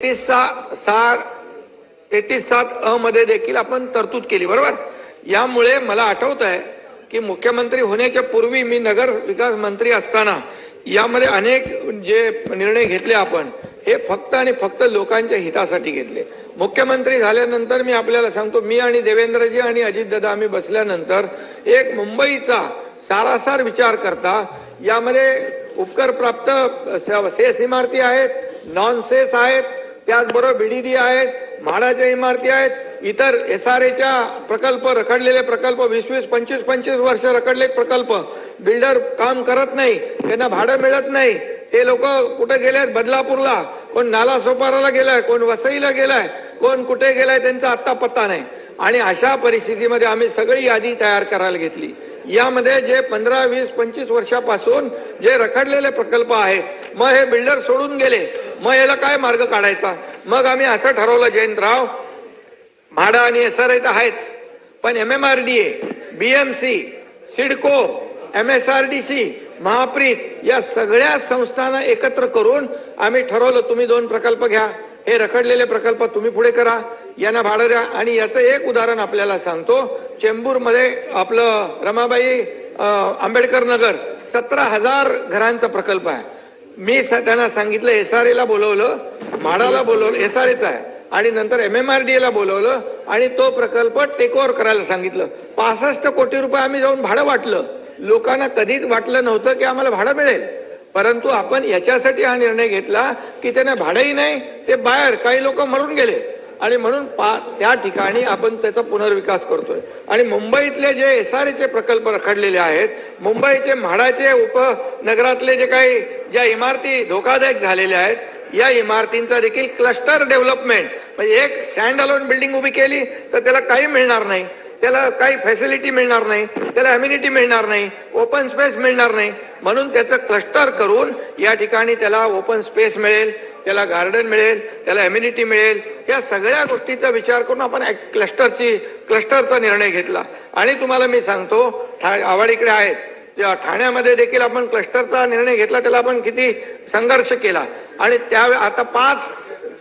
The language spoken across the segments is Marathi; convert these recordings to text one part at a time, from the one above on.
तेहतीस सहा सहा तेहतीस सात अ मध्ये देखील आपण तरतूद केली बरोबर? यामुळे मला आठवत आहे की मुख्यमंत्री होण्याच्या पूर्वी मी नगर विकास मंत्री असताना यामध्ये अनेक जे निर्णय घेतले आपण हे फक्त आणि फक्त लोकांच्या हितासाठी घेतले. मुख्यमंत्री झाल्यानंतर मी आपल्याला सांगतो मी आणि देवेंद्रजी आणि अजितदादा आम्ही बसल्यानंतर एक मुंबईचा सारासार विचार करता यामध्ये उपकर प्राप्त स- सेस इमारती आहेत नॉन सेस आहेत त्याचबरोबर बीडीडी आहेत म्हाडाच्या इमारती आहेत इतर एस आर एच्या प्रकल्प रखडलेले प्रकल्प वीस वीस पंचवीस पंचवीस वर्ष रखडले प्रकल्प. बिल्डर काम करत नाही त्यांना भाडं मिळत नाही. ते लोक कुठे गेलेत? बदलापूरला. कोण नाला सोपाराला गेलाय कोण वसईला गेलाय कोण कुठे गेलाय त्यांचा आत्ता पत्ता नाही. आणि अशा परिस्थितीमध्ये आम्ही सगळी यादी तयार करायला घेतली. यामध्ये जे पंधरा वीस पंचवीस वर्षापासून जे रखडलेले प्रकल्प आहेत मग हे बिल्डर सोडून गेले मग याला काय मार्ग काढायचा? मग आम्ही असं ठरवलं जयंतराव म्हाडा आणि एस आर आय तर आहेच पण M M R D A B M C CIDCO M S R D C Mahapreet या सगळ्या संस्थांना एकत्र करून आम्ही ठरवलं तुम्ही दोन प्रकल्प घ्या हे रखडलेले प्रकल्प तुम्ही पुढे करा यांना भाडं द्या. आणि याचं एक उदाहरण आपल्याला सांगतो. चेंबूरमध्ये आपलं रमाबाई आंबेडकर नगर सतरा हजार घरांचा प्रकल्प आहे. मी स- त्यांना सांगितलं एस आर एला बोलवलं म्हाडाला बोलवलं एस आर आहे. आणि नंतर एम एम आर डी एला बोलवलं आणि तो प्रकल्प टेक ओव्हर करायला सांगितलं. पासष्ट कोटी रुपये आम्ही जाऊन भाडं वाटलं. लोकांना कधीच वाटलं नव्हतं की आम्हाला भाडं मिळेल. परंतु आपण याच्यासाठी हा निर्णय घेतला की त्यांना भाडंही नाही ते बाहेर काही लोक मरून गेले. आणि म्हणून पा त्या ठिकाणी आपण त्याचा पुनर्विकास करतोय. आणि मुंबईतले जे एस आर एचे प्रकल्प रखडलेले आहेत मुंबईचे म्हाडाचे उपनगरातले जे काही ज्या इमारती धोकादायक झालेल्या आहेत या इमारतींचा देखील क्लस्टर डेव्हलपमेंट म्हणजे एक स्टँड अलोन बिल्डिंग उभी केली तर त्याला काही मिळणार नाही. त्याला काही फॅसिलिटी मिळणार नाही त्याला अम्युनिटी मिळणार नाही ओपन स्पेस मिळणार नाही. म्हणून त्याचं क्लस्टर करून या ठिकाणी त्याला ओपन स्पेस मिळेल त्याला गार्डन मिळेल त्याला अम्युनिटी मिळेल. या सगळ्या गोष्टीचा विचार करून आपण क्लस्टरची क्लस्टरचा निर्णय घेतला. आणि तुम्हाला मी सांगतो ठा आवाडीकडे आहेत. ठाण्यामध्ये देखील आपण क्लस्टरचा निर्णय घेतला त्याला आपण किती संघर्ष केला. आणि त्या आता पाच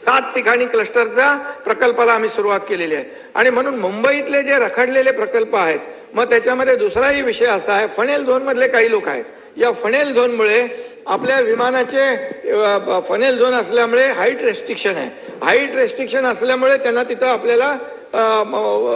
सात ठिकाणी क्लस्टरच्या प्रकल्पाला आम्ही सुरुवात केलेली आहे. आणि म्हणून मुंबईतले जे रखडलेले प्रकल्प आहेत मग त्याच्यामध्ये दुसराही विषय असा आहे. फणेल झोनमधले काही लोक आहेत. या फनेल झोनमुळे आपल्या विमानाचे फनेल झोन असल्यामुळे हाईट रेस्ट्रिक्शन आहे. हाईट रेस्ट्रिक्शन असल्यामुळे त्यांना तिथं आपल्याला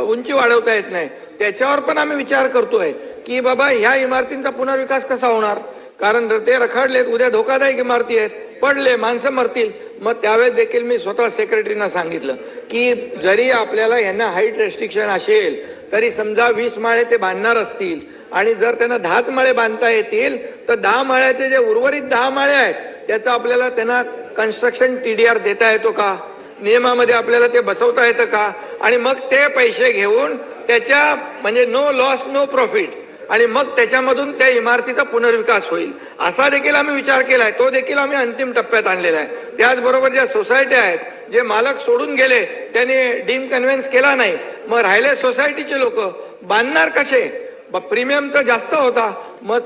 उंची वाढवता येत नाही. त्याच्यावर पण आम्ही विचार करतोय की बाबा ह्या इमारतींचा पुनर्विकास कसा होणार? कारण ते रखडलेत उद्या धोकादायक इमारती आहेत पडले माणसं मरतील. मग त्यावेळेस देखील मी स्वतः सेक्रेटरीना सांगितलं की जरी आपल्याला यांना हाईट रेस्ट्रिक्शन असेल तरी समजा वीस माळे ते बांधणार असतील आणि जर त्यांना दहाच माळे बांधता येतील तर दहा माळ्याचे जे उर्वरित दहा माळे आहेत त्याचा आपल्याला त्यांना कन्स्ट्रक्शन टी डी आर देता येतो का? नियमामध्ये आपल्याला ते बसवता येतं का? आणि मग ते पैसे घेऊन त्याच्या म्हणजे नो लॉस नो प्रॉफिट आणि मग त्याच्यामधून त्या इमारतीचा पुनर्विकास होईल. असा देखील आम्ही विचार केला आहे तो देखील आम्ही अंतिम टप्प्यात आणलेला आहे. त्याचबरोबर ज्या सोसायट्या आहेत जे मालक सोडून गेले त्यांनी डीम कन्व्हेन्स केला नाही. मग राहिले सोसायटीचे लोक. बांधणार कसे? प्रीमियम तर जास्त होता. मग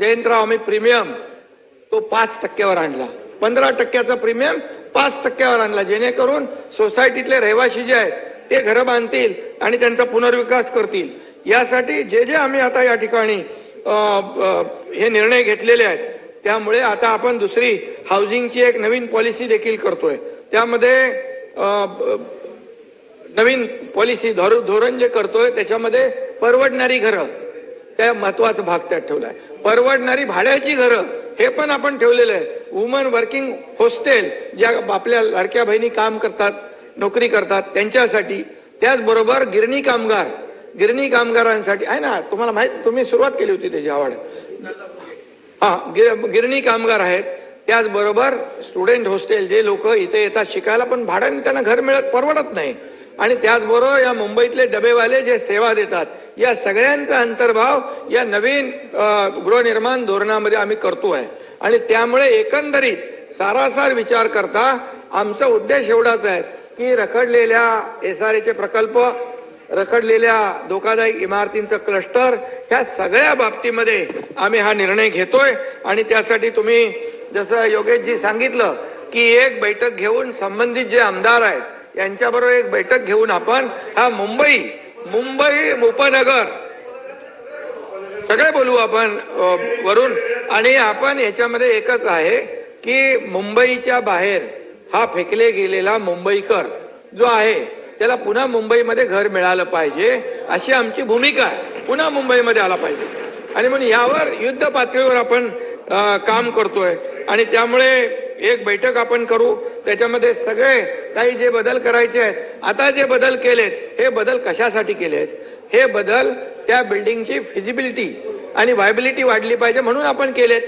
जयंतराव आम्ही प्रीमियम तो पाच टक्क्यावर आणला. पंधरा टक्क्याचा प्रीमियम पाच टक्क्यावर आणला. जेणेकरून सोसायटीतले रहिवासी जे आहेत ते घरं बांधतील आणि त्यांचा पुनर्विकास करतील. यासाठी जे जे आम्ही आता या ठिकाणी हे निर्णय घेतलेले आहेत त्यामुळे आता आपण दुसरी हाऊसिंगची एक नवीन पॉलिसी देखील करतोय. त्यामध्ये नवीन पॉलिसी धोर धोरण जे करतोय त्याच्यामध्ये परवडणारी घरं. त्या महत्त्वाचा भाग त्यात ठेवलाय. परवडणारी भाड्याची घरं हे पण आपण ठेवलेलं आहे. वुमन वर्किंग होस्टेल ज्या आपल्या लाडक्या बहिणी काम करतात नोकरी करतात त्यांच्यासाठी त्याचबरोबर गिरणी कामगार गिरणी कामगारांसाठी आहे ना तुम्हाला माहीत तुम्ही सुरुवात केली होती त्याची आवड. हा गिर- गिरणी कामगार आहेत त्याचबरोबर स्टुडंट हॉस्टेल जे लोक इथे येतात शिकायला पण भाड्याने त्यांना घर मिळत परवडत नाही. आणि त्याचबरोबर या मुंबईतले डबेवाले जे सेवा देतात या सगळ्यांचा अंतर्भाव या नवीन गृहनिर्माण धोरणामध्ये आम्ही करतो आहे आणि त्यामुळे एकंदरीत सारासार विचार करता आमचा उद्देश एवढाच आहे की रखडलेल्या एस आर एचे प्रकल्प रखडलेल्या धोकादायक इमारतींचं क्लस्टर ह्या सगळ्या बाबतीमध्ये आम्ही हा निर्णय घेतोय. आणि त्यासाठी तुम्ही जसं योगेशजी सांगितलं की एक बैठक घेऊन संबंधित जे आमदार आहेत यांच्याबरोबर एक बैठक घेऊन आपण हा मुंबई मुंबई उपनगर सगळे बोलू आपण वरून. आणि आपण याच्यामध्ये एकच आहे की मुंबईच्या बाहेर हा फेकले गेलेला मुंबईकर जो आहे त्याला पुन्हा मुंबईमध्ये घर मिळालं पाहिजे अशी आमची भूमिका आहे. पुन्हा मुंबईमध्ये आला पाहिजे. आणि म्हणून यावर युद्ध पातळीवर आपण काम करतोय. आणि त्यामुळे एक बैठक आपण करू त्याच्यामध्ये सगळे काही जे बदल करायचे आहेत आता जे बदल केलेत हे बदल कशासाठी केलेत? हे बदल त्या बिल्डिंगची फिजिबिलिटी आणि व्हायबिलिटी वाढली पाहिजे म्हणून आपण केलेत.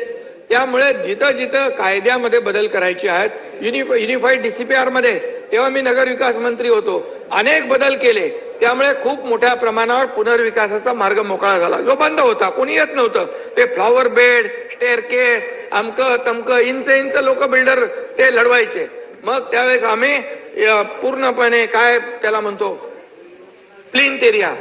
त्यामुळे जिथं जिथं कायद्यामध्ये बदल करायचे आहेत unified unified D C P आरमध्ये तेव्हा मी नगर विकास मंत्री होतो. अनेक बदल केले. त्यामुळे खूप मोठ्या प्रमाणावर पुनर्विकासाचा मार्ग मोकळा झाला. जो बंद होता कोणी येत नव्हतं. ते फ्लॉवर बेड स्टेअर केस अमकं तमकं इंच इंच लोक बिल्डर ते लढवायचे. मग त्यावेळेस आम्ही पूर्णपणे काय त्याला म्हणतो? प्लिंथ एरिया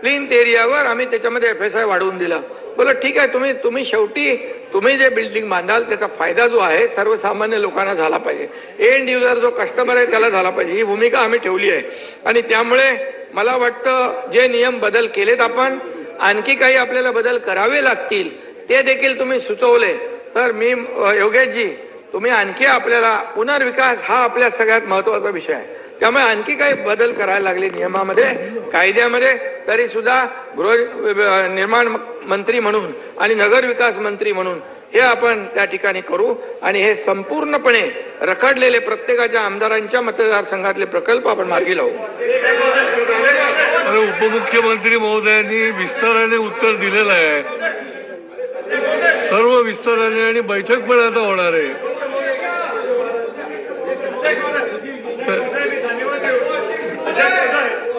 प्लिंथ एरियावर आम्ही त्याच्यामध्ये एफ एस आय वाढवून दिलं. बोला ठीक आहे तुम्ही तुम्ही शेवटी तुम्ही जे बिल्डिंग बांधाल त्याचा फायदा जो आहे सर्वसामान्य लोकांना झाला पाहिजे. एंड युजर जो कस्टमर आहे त्याला झाला पाहिजे. ही भूमिका आम्ही ठेवली आहे. आणि त्यामुळे मला वाटतं जे नियम बदल केलेत आपण आणखी काही आपल्याला बदल करावे लागतील ते देखील तुम्ही सुचवले. तर मी योगेशजी तुम्ही आणखी आपल्याला पुनर्विकास हा आपल्या सगळ्यात महत्त्वाचा विषय आहे. त्यामुळे आणखी काही बदल करायला लागले नियमामध्ये कायद्यामध्ये तरी सुद्धा गृह निर्माण मंत्री म्हणून आणि नगर विकास मंत्री म्हणून हे आपण त्या ठिकाणी करू. आणि हे संपूर्णपणे रखडलेले प्रत्येकाच्या आमदारांच्या मतदारसंघातले प्रकल्प आपण मार्गी लावू. अरे उपमुख्यमंत्री महोदयांनी विस्ताराने उत्तर दिलेलं आहे. सर्व विस्ताराने आणि बैठक पण आता होणार आहे.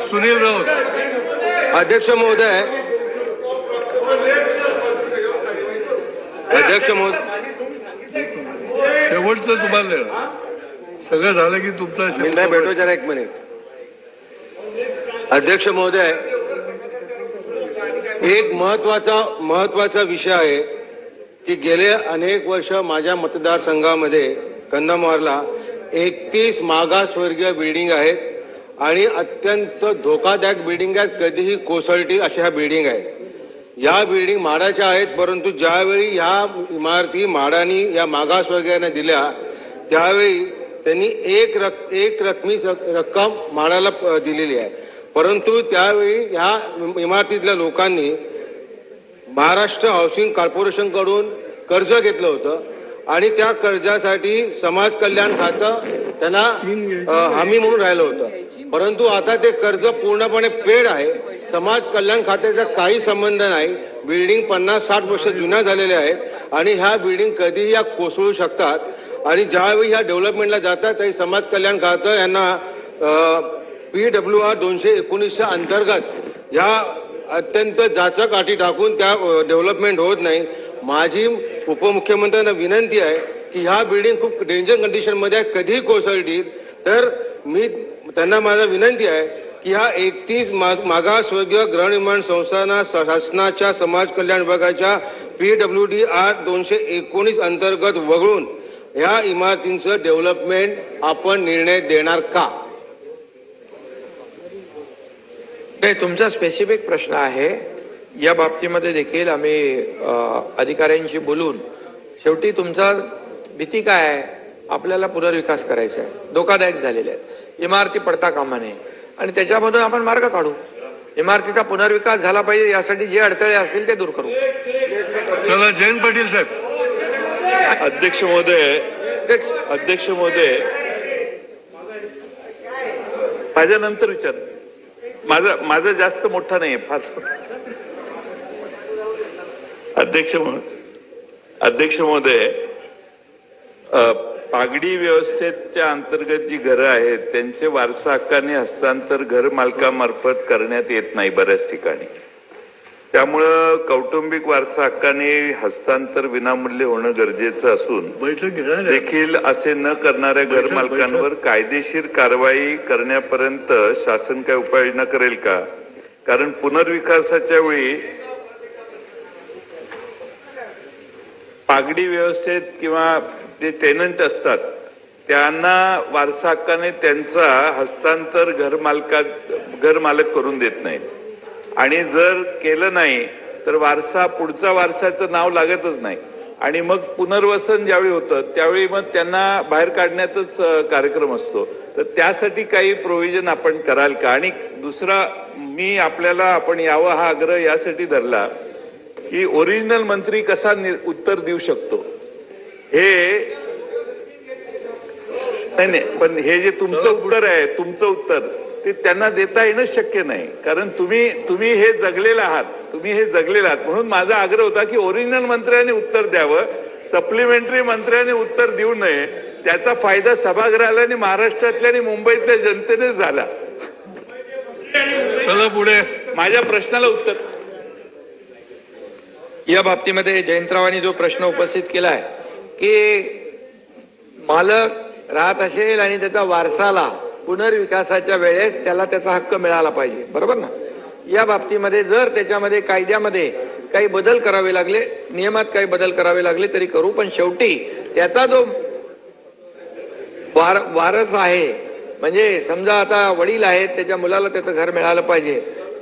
सुनील राऊत. अध्यक्ष महोदय अध्यक्ष महोदय. शेवटचं तुम्हाला. सगळं झालं की तुमचा नाही भेटो जरा एक मिनिट अध्यक्ष महोदय एक महत्त्वाचा महत्त्वाचा विषय आहे की गेले अनेक वर्ष माझ्या मतदारसंघामध्ये कन्नमवारला एकतीस मागासवर्गीय बिल्डिंग आहेत आणि अत्यंत धोकादायक बिल्डिंग आहेत. कधीही कोसळतील अशा ह्या बिल्डिंग आहेत. या बिल्डिंग म्हाडाच्या आहेत परंतु ज्यावेळी ह्या इमारती म्हाडानी या मागासवर्गीयांना दिल्या त्यावेळी त्यांनी एक रक एक रकमी रक- रक्कम म्हाडाला प- दिलेली आहे. परंतु त्यावेळी ह्या इमारतीतल्या लोकांनी महाराष्ट्र हाऊसिंग कॉर्पोरेशनकडून कर्ज घेतलं होतं आणि त्या कर्जासाठी समाज कल्याण खातं त्यांना हमी म्हणून राहिलं होतं. परंतु आता ते कर्ज पूर्णपणे पेड आहे. समाज कल्याण खात्याचा काही संबंध नाही. बिल्डिंग पन्नास साठ वर्ष जुन्या झालेल्या आहेत आणि ह्या बिल्डिंग कधीही या कोसळू शकतात. आणि ज्यावेळी ह्या डेव्हलपमेंटला जातात त्यावेळी समाज कल्याण खातं यांना पी डब्ल्यू आर दोनशे एकोणीसच्या अंतर्गत ह्या अत्यंत जाचक अटी टाकून त्या डेव्हलपमेंट होत नाही. माझी उपमुख्यमंत्र्यांना विनंती आहे की ह्या बिल्डिंग खूप डेंजर कंडिशनमध्ये आहे. कधीही कोसळतील. तर मी त्यांना माझा विनंती आहे की ह्या एकतीस मागासवर्गीय गृहनिर्माण संस्थांना शासनाच्या समाज कल्याण विभागाच्या पी डब्ल्यू डी आर दोनशे एकोणीस अंतर्गत वगळून ह्या इमारतींचं डेव्हलपमेंट आपण निर्णय देणार का? नाही तुमचा स्पेसिफिक प्रश्न आहे. या बाबतीमध्ये देखील आम्ही अधिकाऱ्यांशी बोलून शेवटी तुमचा भीती काय आहे? आपल्याला पुनर्विकास करायचा आहे. धोकादायक झालेले आहेत. इमारती पडता कामा नये. आणि त्याच्यामधून आपण मार्ग काढू. इमारतीचा पुनर्विकास झाला पाहिजे यासाठी जे अडथळे असतील ते दूर करू. चला जयंत पाटील साहेब. अध्यक्ष महोदय अध्यक्ष. महोदय माझ्या नंतर विचार. माझा माझा जास्त मोठा नाही फारच अध्यक्ष अध्यक्ष महोदय अ, पागडी व्यवस्थेच्या अंतर्गत जी घरं आहेत त्यांचे वारसा हक्काने हस्तांतर घर मालकामार्फत करण्यात येत नाही बऱ्याच ठिकाणी. त्यामुळं कौटुंबिक वारसा हक्काने हस्तांतर विनामूल्य होणं गरजेचं असून देखील असे न करणाऱ्या घर मालकांवर कायदेशीर कारवाई करण्यापर्यंत शासन काय उपाययोजना करेल का? कारण पुनर्विकासाच्या वेळी पागडी व्यवस्थेत किंवा जे टेनंट असतात त्यांना वारसा हक्काने त्यांचा हस्तांतर घरमालकात घरमालक करून देत नाही आणि जर केलं नाही तर वारसा पुढचा वारसाचं नाव लागतच नाही. आणि मग पुनर्वसन ज्यावेळी होतं त्यावेळी मग त्यांना बाहेर काढण्यातच कार्यक्रम असतो. तर त्यासाठी काही प्रोव्हिजन आपण कराल का? आणि दुसरा मी आपल्याला आपण यावं हा आग्रह यासाठी धरला की ओरिजिनल मंत्री कसा उत्तर देऊ शकतो? हे नाही नाही पण हे जे तुमचं उत्तर आहे तुमचं उत्तर ते त्यांना देता येणं शक्य नाही. कारण तुम्ही तुम्ही हे जगलेलं आहात तुम्ही हे जगलेलं आहात. म्हणून माझा आग्रह होता की ओरिजिनल मंत्र्याने उत्तर द्यावं सप्लिमेंटरी मंत्र्याने उत्तर देऊ नये. त्याचा फायदा सभागृहाला आणि महाराष्ट्रातल्या आणि मुंबईतल्या जनतेने झाला. चला पुढे. माझ्या प्रश्नाला उत्तर. या बाबतीमध्ये जयंतरावांनी जो प्रश्न उपस्थित केला आहे की मालक राहत असेल आणि त्याचा वारसाला पुनर्विकासाच्या वेळेस त्याला त्याचा हक्क मिळाला पाहिजे बरोबर ना? या बाबतीमध्ये जर त्याच्यामध्ये कायद्यामध्ये काही बदल करावे लागले नियमात काही बदल करावे लागले तरी करू पण शेवटी त्याचा जो वार वारस आहे म्हणजे समजा आता वडील आहेत त्याच्या मुलाला त्याचं घर मिळालं पाहिजे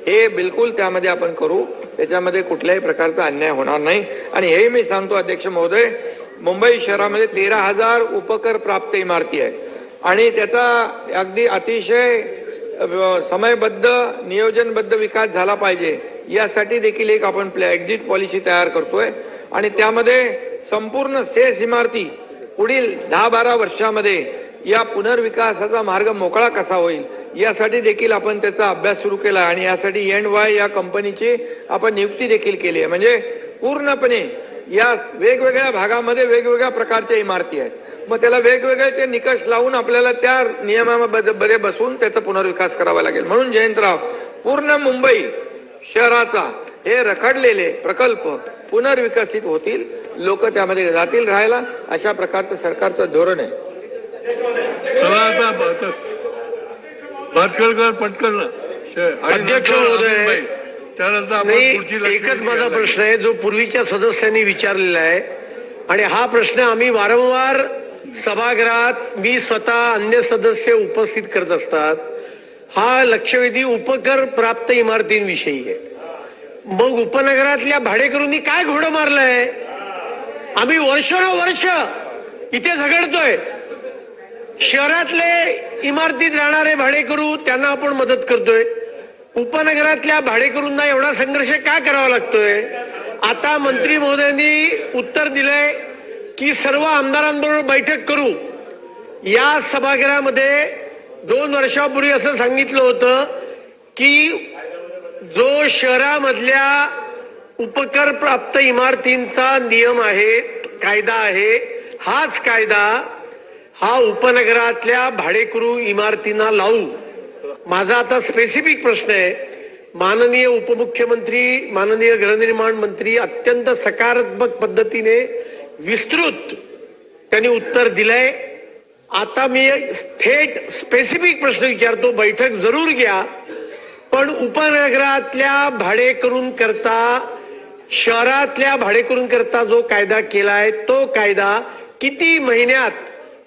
हे बिलकुल त्यामध्ये आपण करू त्याच्यामध्ये कुठल्याही प्रकारचा अन्याय होणार नाही. आणि हे मी सांगतो अध्यक्ष महोदय मुंबई शहरामध्ये तेरा हजार उपकर प्राप्त इमारती आहे आणि त्याचा अगदी अतिशय समयबद्ध नियोजनबद्ध विकास झाला पाहिजे. यासाठी देखील एक आपण प्लॅ एक्झिट पॉलिसी तयार करतोय. आणि त्यामध्ये संपूर्ण सेस इमारती पुढील दहा बारा वर्षामध्ये या पुनर्विकासाचा मार्ग मोकळा कसा होईल यासाठी देखील आपण त्याचा अभ्यास सुरू केला आणि यासाठी एन वाय या कंपनीची आपण नियुक्ती देखील केली आहे. म्हणजे पूर्णपणे या वेगवेगळ्या भागामध्ये वेगवेगळ्या प्रकारच्या इमारती आहेत. मग त्याला वेगवेगळे निकष लावून आपल्याला त्या नियमामध्ये बसून त्याचा पुनर्विकास करावा लागेल. म्हणून जयंतराव पूर्ण मुंबई शहराचा हे रखडलेले प्रकल्प पुनर्विकसित होतील. लोक त्यामध्ये जातील राहायला. अशा प्रकारचं सरकारचं धोरण आहे. भातखळकर पटकन अध्यक्ष महोदय. त्यानंतर एकच माझा प्रश्न आहे जो पूर्वीच्या सदस्यांनी विचारलेला आहे. आणि हा प्रश्न आम्ही वारंवार सभागृहात मी स्वतः अन्य सदस्य उपस्थित करत असतात. हा लक्षवेधी उपकर प्राप्त इमारतींविषयी आहे. मग उपनगरातल्या भाडेकरूंनी काय घोडं मारलंय? आम्ही वर्षानुवर्ष इथे झगडतोय. शहरातले इमारतीत राहणारे भाडेकरू त्यांना आपण मदत करतोय. उपनगरातल्या भाडेकरूंना एवढा संघर्ष का करावा लागतोय? आता मंत्री महोदयांनी उत्तर दिलंय की सर्व आमदारांबरोबर बैठक करू. या सभागृहामध्ये दोन वर्षापूर्वी असं सांगितलं होतं की जो शहरामधल्या उपकर प्राप्त इमारतींचा नियम आहे कायदा आहे हाच कायदा हा उपनगरातल्या भाडेकरू इमारतींना लावू. माझा आता स्पेसिफिक प्रश्न आहे. माननीय उपमुख्यमंत्री माननीय गृहनिर्माण मंत्री अत्यंत सकारात्मक पद्धतीने विस्तृत त्यांनी उत्तर दिलंय. आता मी थेट स्पेसिफिक प्रश्न विचारतो. बैठक जरूर घ्या. पण उपनगरातल्या भाडेकरून करता शहरातल्या भाडेकरून करता जो कायदा केलाय तो कायदा किती महिन्यात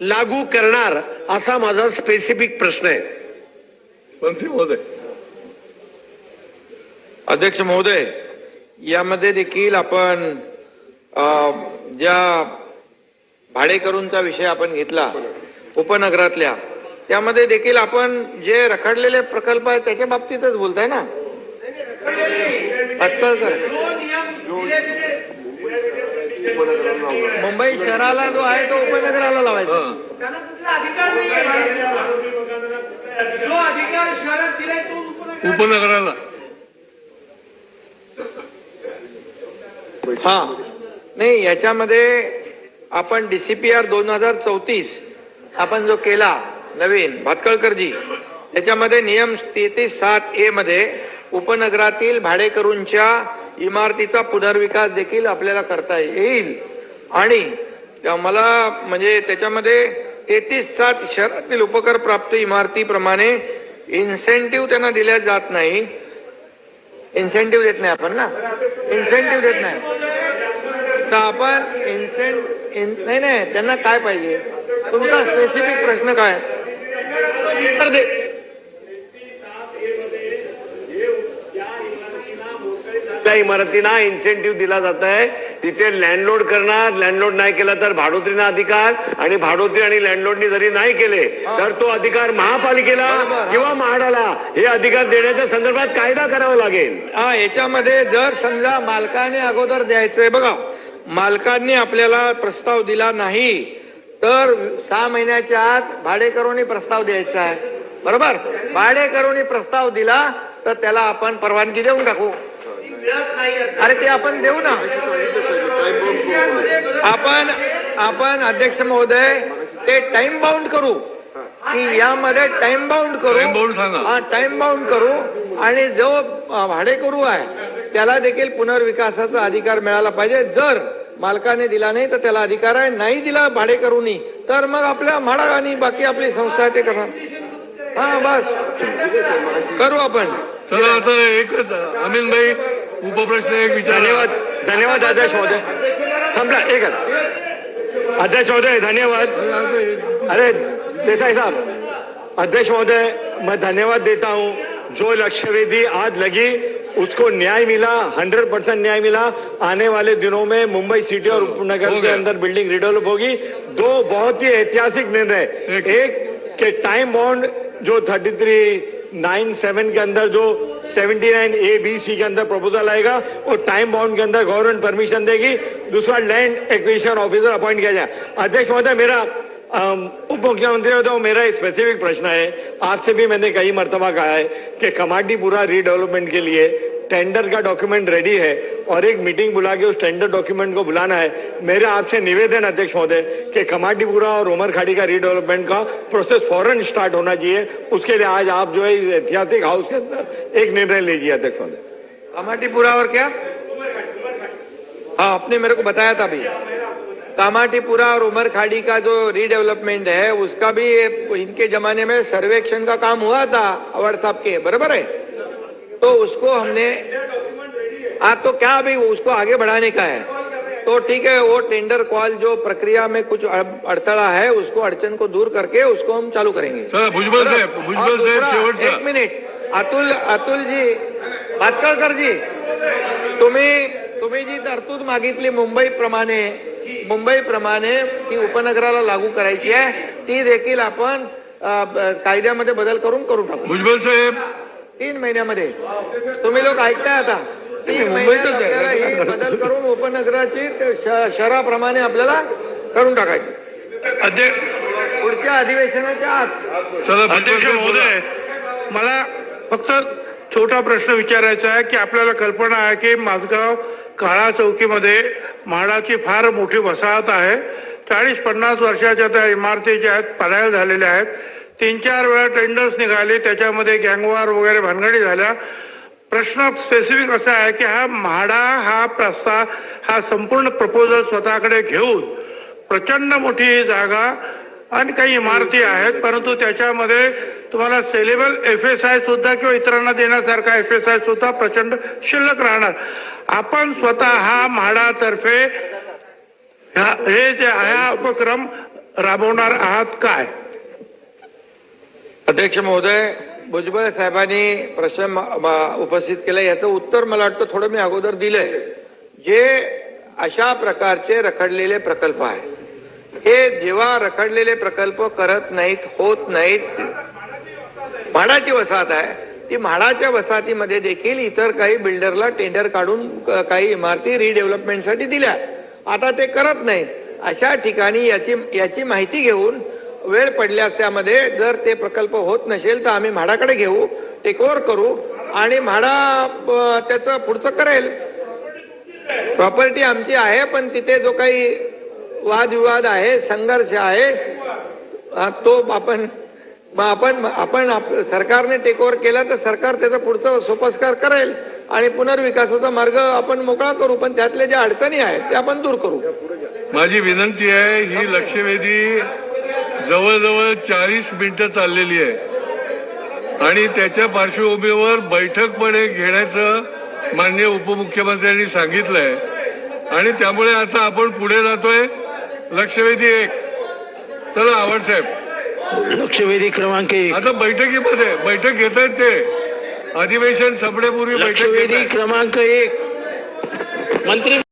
लागू करणार असा माझा स्पेसिफिक प्रश्न आहे. मंत्री महोदय. अध्यक्ष महोदय यामध्ये देखील आपण ज्या भाडेकरूंचा विषय आपण घेतला उपनगरातल्या त्यामध्ये देखील आपण जे रखडलेले प्रकल्प आहेत त्याच्या बाबतीतच बोलताय ना? अटकळकर मुंबई शहराला जो आहे तो उपनगराला लावायचा. हा. जो अधिकार शहरात दिलाय तो उपनगराला. हा. नाही याच्यामध्ये आपण डीसीपीआर दोन हजार चौतीस आपण जो केला नवीन भातकळकरजी त्याच्यामध्ये नियम तेहतीस सात ए मध्ये उपनगरातील भाडेकरूंच्या इमारतीचा पुनर्विकास देखील आपल्याला करता येईल. आणि मला म्हणजे त्याच्यामध्ये तेहतीस सात शहरातील उपकर प्राप्त इमारतीप्रमाणे इन्सेंटिव्ह त्यांना दिल्या जात नाही. इन्सेंटिव्ह देत नाही आपण ना? इन्सेंटिव्ह देत नाही. तर आपण इन्सेंट नाही नाही त्यांना काय पाहिजे? तुमचा स्पेसिफिक प्रश्न काय? तर दे. त्या इमारतींना इन्सेंटिव्ह दिला जात आहे तिथे लँडलोड करणार. लँडलोड नाही केला तर भाडोत्रीना अधिकार. आणि भाडोत्री आणि लँडलोडनी जरी नाही केले तर तो अधिकार महापालिकेला किंवा म्हाडाला. हे अधिकार देण्याच्या संदर्भात कायदा करावा लागेल. हा याच्यामध्ये जर समजा मालकाने अगोदर द्यायचंय बघा मालकांनी आपल्याला प्रस्ताव दिला नाही तर सहा महिन्याच्या आत भाडेकरूंनी प्रस्ताव द्यायचा आहे. बरोबर? भाडेकरूंनी प्रस्ताव दिला तर त्याला आपण परवानगी देऊन टाकू. अरे ते आपण देऊ ना. आपण आपण अध्यक्ष महोदय ते टाइम बाउंड करू. की यामध्ये टाइम बाउंड करू. हा टाइम बाउंड करू. आणि जो भाडेकरू आहे त्याला देखील पुनर्विकासाचा अधिकार मिळाला पाहिजे. जर मालकाने दिला नाही तर त्याला अधिकार आहे. नाही दिला भाडेकरूनी तर मग आपल्या म्हाडा आणि बाकी आपली संस्था आहे ते करणार. हा बस. करू आपण. चला आता एकच अमीन भाई उपप्रश्न एक विचार. धन्यवाद धन्यवाद अध्यक्ष महोदय. संपला एकच अध्यक्ष महोदय धन्यवाद. अरे देसाई साहब अध्यक्ष महोदय मैं धन्यवाद देता हूँ. जो लक्ष्यवेदी आज लगी उसको न्याय मिला हंड्रेड परसेंट न्याय मिला. आने वाले दिनों में मुंबई सिटी और उपनगर के अंदर बिल्डिंग रिडेवलप होगी. दो बहुत ही ऐतिहासिक निर्णय. एक- एक के टाइम बॉन्ड जो थर्टी थ्री नाइन सेवन के अंदर जो seventy nine A B C के अंदर प्रपोजल आएगा और टाइम बाउंड के अंदर गवर्नमेंट परमिशन देगी। दूसरा लैंड एक्विजिशन ऑफिसर अपॉइंट किया जाए। अध्यक्ष महोदय, मेरा उप मुख्यमंत्री होता हूँ मेरा स्पेसिफिक प्रश्न है। आपसे भी मैंने कई मरतबा कहा है कि कमाडीपुरा रीडेवलपमेंट के लिए टेंडर का डॉक्यूमेंट रेडी है और एक मीटिंग बुला के उस टेंडर डॉक्यूमेंट को बुलाना है। मेरे आपसे निवेदन अध्यक्ष महोदय, कि कमाटीपुरा और उमर खाड़ी का रीडेवलपमेंट का प्रोसेस फ़ौरन स्टार्ट होना चाहिए। उसके लिए आज आप जो है ऐतिहासिक हाउस के अंदर एक निर्णय लीजिए अध्यक्ष महोदय। कमाटीपुरा और क्या? हाँ आपने मेरे को बताया था अभी। कामाटीपुरा और उमर खाड़ी का जो रीडेवलपमेंट है, उसका भी इनके जमाने में सर्वेक्षण का काम हुआ था, अवार्ड साहब के, बराबर है? तो उसको हमने हाँ तो क्या अभी उसको आगे बढ़ाने का है? तो ठीक है वो टेंडर कॉल जो प्रक्रिया में कुछ अड़- अड़थड़ा है उसको अड़चन को दूर करके उसको हम चालू करेंगे। चला भुजबल और भुजबल शेवटचा एक मिनिट। अतुल अतुल जी भातकळकर जी। तुम्ही तुम्ही जी तरतूद मागितली मुंबई प्रमाणे मुंबई प्रमाणे ती उपनगराला लागू करायची आहे. ती देखील आपण कायद्यामध्ये बदल करून करू टाकू. भुजबल साहेब तीन महिन्यामध्ये. तुम्ही लोक ऐकताय आता. तीन महिन्यात आपल्याला ही बदल करून उपनगराची ते श- शहराप्रमाणे आपल्याला करून टाकायची. अध्यक्ष पुढच्या अधिवेशनाच्या आत. अध्यक्ष. महोदय मला फक्त छोटा प्रश्न विचारायचा आहे की आपल्याला कल्पना आहे की माझगाव काळा चौकीमध्ये म्हाडाची फार मोठी वसाहत आहे. चाळीस पन्नास वर्षाच्या त्या इमारती ज्या आहेत पडायल झालेल्या आहेत. तीन चार वेळा टेंडर्स निघाले त्याच्यामध्ये गँगवार वगैरे भानगडी झाल्या. प्रश्न स्पेसिफिक असा आहे की हा म्हाडा हा प्रस्ताव हा संपूर्ण प्रपोजल स्वतःकडे घेऊन प्रचंड मोठी जागा आणि काही इमारती आहेत परंतु त्याच्यामध्ये तुम्हाला सेलेबल एफ एस आय सुद्धा किंवा इतरांना देण्यासारखा एफ एस आय सुद्धा प्रचंड शिल्लक राहणार. आपण स्वतः हा म्हाडातर्फे हे जे हा उपक्रम राबवणार आहात काय? अध्यक्ष महोदय भुजबळ साहेबांनी प्रश्न उपस्थित केला याचं उत्तर मला वाटतं थोडं मी अगोदर दिलंय. जे अशा प्रकारचे रखडलेले प्रकल्प आहे हे जेव्हा रखडलेले प्रकल्प करत नाहीत होत नाहीत म्हाडाची वसाहत आहे. ती म्हाडाच्या वसाहतीमध्ये देखील इतर काही बिल्डरला टेंडर काढून क- काही इमारती रिडेव्हलपमेंटसाठी दिल्या. आता ते करत नाहीत. अशा ठिकाणी याची याची माहिती घेऊन वेळ पडल्यास त्यामध्ये जर ते प्रकल्प होत नसेल तर आम्ही म्हाडाकडे घेऊ टेकओव्हर करू आणि म्हाडा त्याचं पुढचं करेल. प्रॉपर्टी आमची आहे पण तिथे जो काही वादविवाद आहे संघर्ष आहे तो आपण मग आपण आपण आप- सरकारने टेकओव्हर केला तर सरकार त्याचा पुढचा सोपस्कार करेल आणि पुनर्विकासाचा मार्ग आपण मोकळा करू पण त्यातल्या ज्या अडचणी आहेत त्या आपण दूर करू. माझी विनंती आहे ही लक्षवेधी जवळजवळ चाळीस मिनिटं चाललेली आहे. आणि त्याच्या पार्श्वभूमीवर बैठक पण एक घेण्याचं माननीय उपमुख्यमंत्र्यांनी सांगितलंय. आणि त्यामुळे आता आपण पुढे जातोय. लक्षवेधी एक. चला आवड साहेब. लक्षवेधी क्रमांक एक. आता बैठकीमध्ये बैठक घेत आहेत ते. अधिवेशन संपण्यापूर्वी बैठक. क्रमांक एक. मंत्री